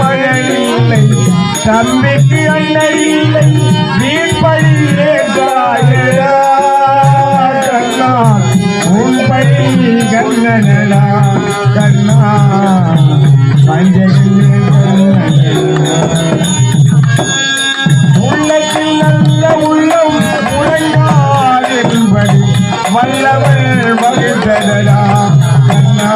மகனில்லை தம்பிக்கு அண்ணன் இல்லை வீண்படியே தாயடா கண்ணா உன்படி கண்ணனடா. கண்ணா பஞ்சகிலே உள்ளத்தில் நல்ல உள்ளம் உழைந்தார் என்பது வல்லவள் மகிழ்ந்ததடா கண்ணா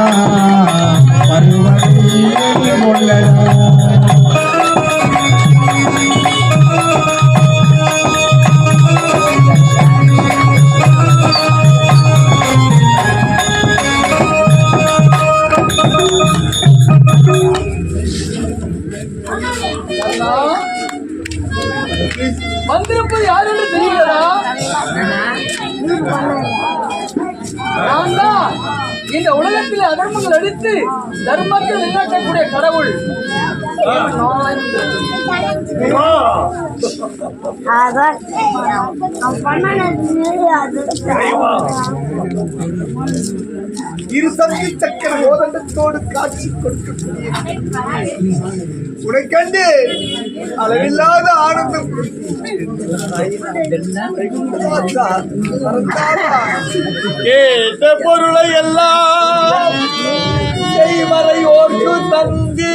வந்திருப்பது யார் என்று நான் தான் இந்த உலகத்தில் அதர்மங்கள் அடித்து தர்மத்தை நிலைநாட்டக்கூடிய கடவுள். அவர் இரு சக்கர ஓதண்டத்தோடு காட்சி கொடுக்கக்கூடிய கண்டு அளவில்லாத ஆனந்தம் கேட்ட பொருளை எல்லாம் செய்வரை ஓர்க்கு தந்தி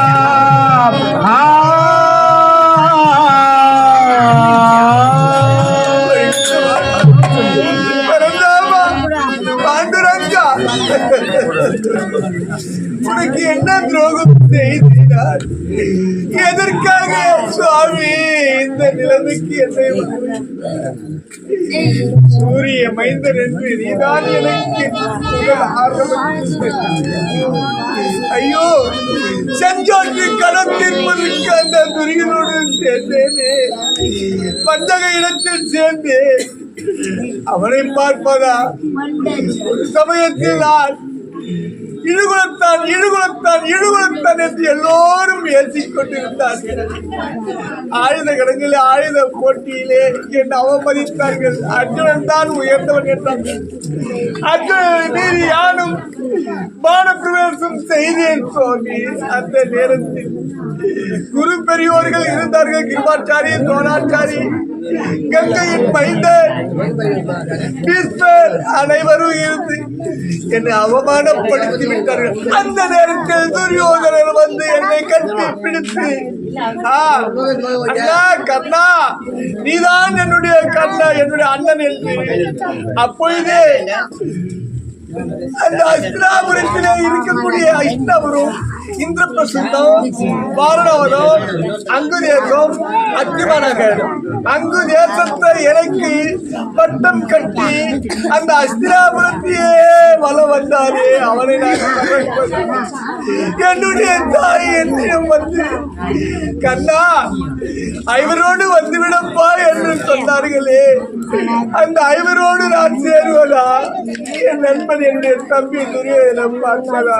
சூரிய மைந்தன் என்று நீதான் எனக்கு ஐயோ செஞ்சோற்று கடன் தீர்ப்பதற்கு அந்த துரிகளோடு சேர்ந்தேனே. பஞ்சக இடத்தில் சேர்ந்தேன். அவனை பார்ப்பதா? ஒரு சமயத்தில் நான் இழுகுலத்தான் இழுகுலத்தான் இழுகுலத்தான் என்று எல்லோரும் ஏசிக் கொண்டிருந்தார்கள் ஆயுத கடங்களில் ஆயுத போட்டியிலே என்னை அவமதித்தார்கள். அர்ஜுனன் தான் உயர்ந்தவன் என்றார்கள் அர்ஜுனன் மீறி யானும் பானப்பிரவேசம் செய்தேன் சுவாமி. அந்த நேரத்தில் குரு பெரியோர்கள் இருந்தார்கள். கிருபாச்சாரி துரோணாச்சாரி கங்கையின் மைந்தர் கிறிஸ்தவர் அனைவரும் இருந்து என்னை அவமானப்படுத்தி விட்டார்கள் அந்த நேரத்தில் துரியோதனர் வந்து என்னை கட்டி பிடித்து ஆ, அண்ணா கண்ணா நீதான் என்னுடைய கண்ணா என்னுடைய அண்ணன் என்று அப்பொழுதே அந்த அஸ்திராபுரத்திலே இருக்கக்கூடிய அஷ்டபுரம் இந்திரபிரசுத்தம் வாரணவனம் அங்கு தேசம் அத்திமநகர் அங்கு தேசத்தை எனக்கு பட்டம் கட்டி அந்த அஸ்திராபுரத்தையே வலம் வந்தாரே அவனை நான் என்னுடைய தாய் என்னிடம் வந்து கண்ணா ஐவரோடு வந்துவிடப்பா என்று சொன்னார்களே அந்த ஐவரோடு நான் சேருவதா? என் நண்பன் என்னுடைய தம்பி துரியோதனம் பார்க்கலா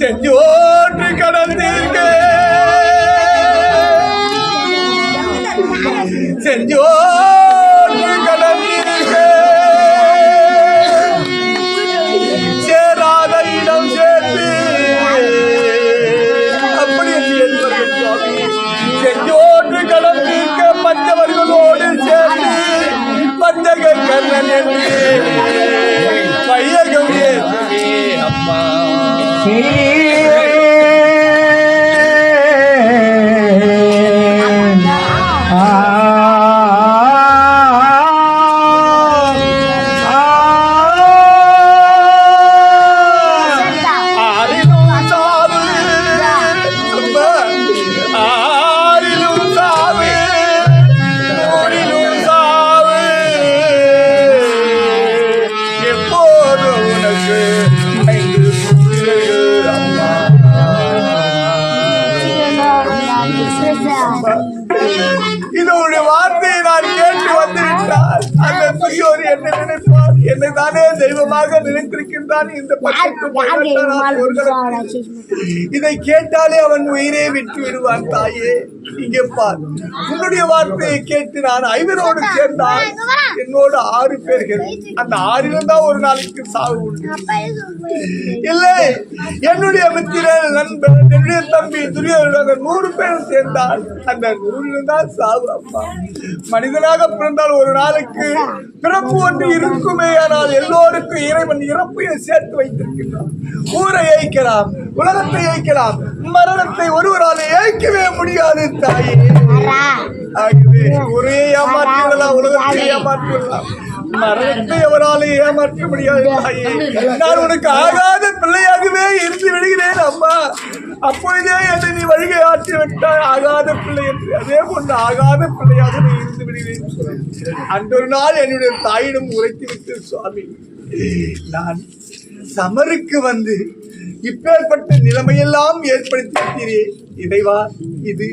செஞ்சோற்று கடந்தீர்க்க செஞ்சோற்று பஞ்சக கண்ணன் என்று வையகம் ஏற்றுவே அம்மா ஆறிலும் தெய்வமாக நினைத்திருக்கின்றான். இந்த இதை கேட்டாலே அவன் உயிரே விட்டு விடுவான் தாயே. இங்கே பார் உன்னுடைய வார்த்தையை கேட்டு நான் ஐவரோடு சேர்ந்தால் என்னோட ஆறு பேர்கள் அந்த ஆறிலும் தான் ஒரு நாளைக்கு சாவு உண்டு. இல்லை என்னுடைய மித்திரர் நண்பர் என்னுடைய தம்பி துரியோதனன் நூறு பேர் சேர்ந்தால் அந்த நூறிலும் தான் சாவு அப்பா. மனிதனாக பிறந்தால் ஒரு நாளுக்கு பிறப்பு ஒன்று இருக்குமே ஆனால் எல்லோருக்கும் இறைவன் இறப்பையும் சேர்த்து வைத்திருக்கின்றான். ஊரை ஏய்க்கலாம். உலகத்தை ஏய்க்கலாம் மரணத்தை ஒருவரால் ஏய்க்கவே முடியாது தாயே. ஆகவே ஒரே ஏமாற்றிவிடலாம் உலகத்தை ஏமாற்றிவிடலாம் மரணத்தை எவராலே ஏமாற்ற முடியாது தாயே. நான் உனக்கு ஆகாத பிள்ளையாகவே இருந்து விடுகிறேன் அம்மா. அப்பொழுதே என்னை நீ வழிகை ஆற்றி விட்டாய். ஆகாத பிள்ளை என்று. அதே போன்று ஆகாத பிள்ளையாக நீ இருந்து விடுகிறேன் அன்றொரு நாள் என்னுடைய தாயிடம் உரைத்து விட்டு சுவாமி. நான் சமருக்கு வந்து இப்பேற்பட்ட நிலைமையெல்லாம் ஏற்படுத்தி விட்டீரே இறைவா இது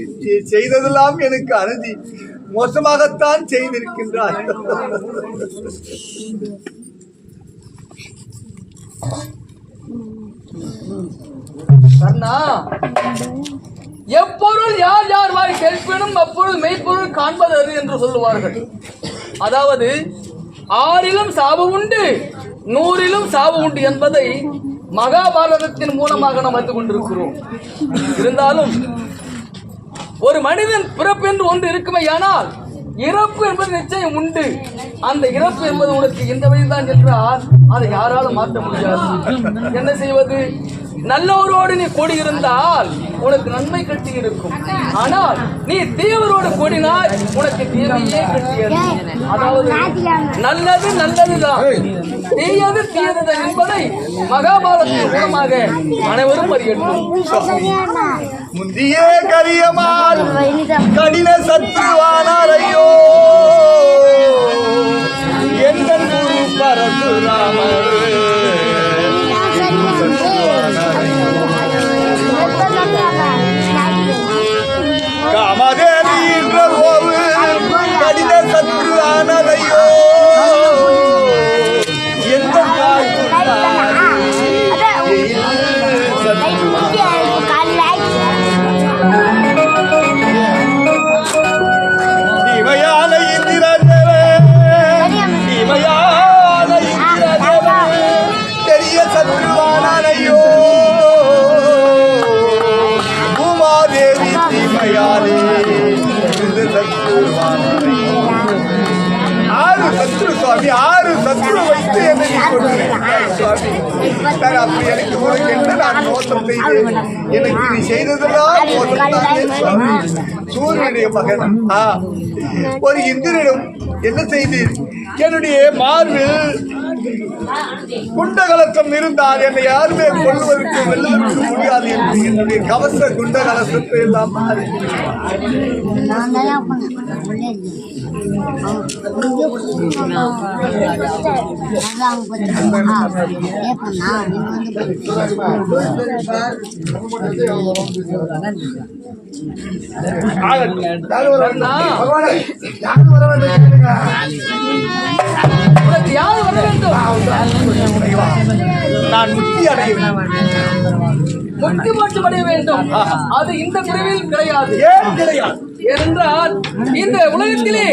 செய்ததெல்லாம் எனக்கு அனுதி மோசமாகத்தான் செய்திருக்கின்றார் கண்ணா எப்பொருள் யார் யார் வாய் கேட்பினும் அப்பொழுது மெய்ப்பொருள் காண்பது அது என்று சொல்லுவார்கள். அதாவது ஆறிலும் சாவு உண்டு நூறிலும் சாவு உண்டு என்பதை மகாபாரதத்தின் மூலமாக நாம் வந்து கொண்டிருக்கிறோம். இருந்தாலும் ஒரு மனிதன் பிறப்பு என்று ஒன்று இருக்குமேயானால் இறப்பு என்பது நிச்சயம் உண்டு. அந்த இறப்பு என்பது உனக்கு இந்த வழிதான் என்றால் அதை யாராலும் மாற்ற முடியாது. என்ன செய்வது? நல்லவரோடு நீ கூடியிருந்தால் உனக்கு நன்மை கட்டி இருக்கும். ஆனால் நீ தீவரோடு கூடினால் உனக்கு தீமையே கட்டியது. அதாவது நல்லது நல்லதுதான். தீயது தீயது என்பதை மகாபாரதத்தின் மூலமாக அனைவரும் அறியட்டும். முந்தியே கரியமால் கடின சத்துவானார் ஐயோ. எந்த குரு சத்ரு சுவாமி ஆறு சத்ரு வைத்து என்னை நீ கொண்டிருக்கிறாய் சுவாமி நான் அப்படி எனக்கு உனக்கு என்ன நான் மோசம் செய்தேன். எனக்கு நீ செய்ததெல்லாம் மோசம் தானே சுவாமி. சூரியனுடைய மகன். ஆ ஒரு இந்திரனும் என்ன செய்தீர்? என்னுடைய மார்பில் குண்டகலசம் இருந்தால் என்னை யாருமே கொள்வதற்கு வெல்லுவதற்கு முடியாது என்று என்னுடைய கவச குண்டகலசத்தை எல்லாம் மாறி பகவானே, யாரு வர வேண்டும். உனக்கு யார் வர வேண்டும் நான் முக்தி அடைய வேண்டும் முக்தி மோட்சம் அடைய வேண்டும். அது இந்த பிறவியில் கிடையாது. ஏன் கிடையாது? ஏனென்றால் இந்த உலகத்திலே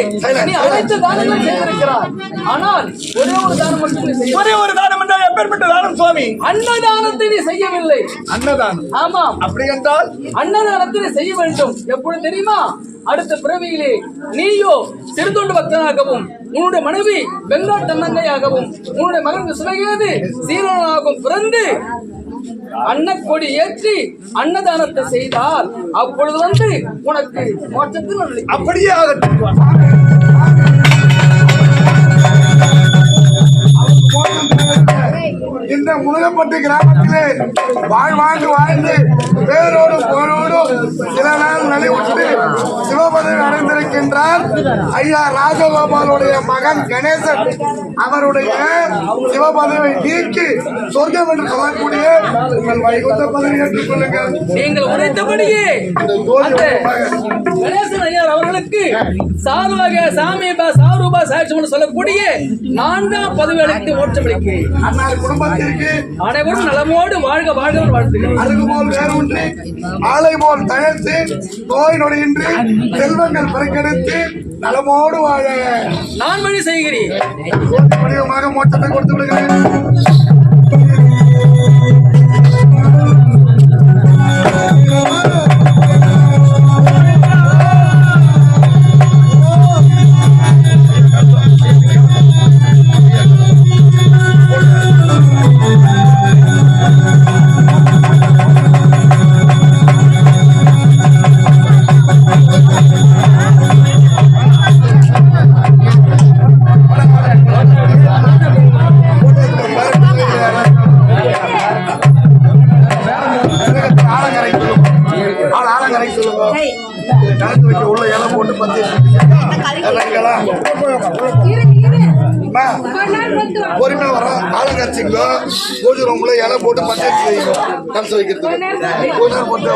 நீ அனைத்து தானங்களும் செய்திருக்கிறாய் ஆனால் ஒரே ஒரு தானம் மட்டும் ஒரே ஒரு தானம் என்றால் எப்பேற்பட்ட தானம் சுவாமி. அன்னதானத்தை நீ செய்யவில்லை. அன்னதானம். ஆமாம். அப்படி என்றால்? அன்னதானத்தை நீ செய்ய வேண்டும். எப்பொழுது தெரியுமா? அடுத்த பிறவியிலே நீயோ சிறுதொண்டு பக்தனாகவும் உன்னுடைய மனைவி வெங்காட் தன்னங்கையாகவும் உன்னுடைய மகன் சிவகேது சீரனாகவும் பிறந்து அன்னக்கொடி ஏற்றி அன்னதானத்தை செய்தால் அப்பொழுது வந்து உனக்கு மோட்சத்தில் அப்படியே ஆகட்டும். இந்த முருகப்பட்டு கிராமத்திலே வாழ்வாங்கு வாழ்ந்து பேரோடும் புகழோடும் சில நாள் நலிவுற்று சிவபதவி அடைந்திருக்கின்றார். ஐயா ராஜகோபாலுடைய மகன் கணேசன் அவருடைய சிவபதவியை நீக்கி சொர்க்கம் என்று சொல்லக்கூடிய உங்கள் வைகுந்த பதவி ஏற்றுக் கொள்ளுங்கள். நீங்கள் உரைத்தபடியே கணேசன் ஐயர் அவர்களுக்கு சாருவாக சாமிபா சாரூபா சாட்சியம் சொல்லக்கூடிய நான்காம் பதவி அளித்து மோட்சம் அளிக்கிறேன் அன்னார் குடும்பத்திற்கு அனைவரும் நலமோடு வாழ்க வாழ்க வாழ்த்துகிறேன் அருகு போல் வேரூன்றி ஆலை போல் தழைத்து நோய் நொடியின்றி செல்வங்கள் பெருக்கெடுத்து நலமோடு வாழ. நான் வழி செய்கிறேன். கோடி வடிவமாக மோட்டத்தை கொடுத்து விடுகிறேன். பொறுமையா வரோம் ஆலங்கரிச்சிங்க பூஜை ரூம்ல இலை போட்டு பஞ்சாயத்து வைக்கணும் கணக்கு வைக்கிறதுக்கு. பூஜை போட்டு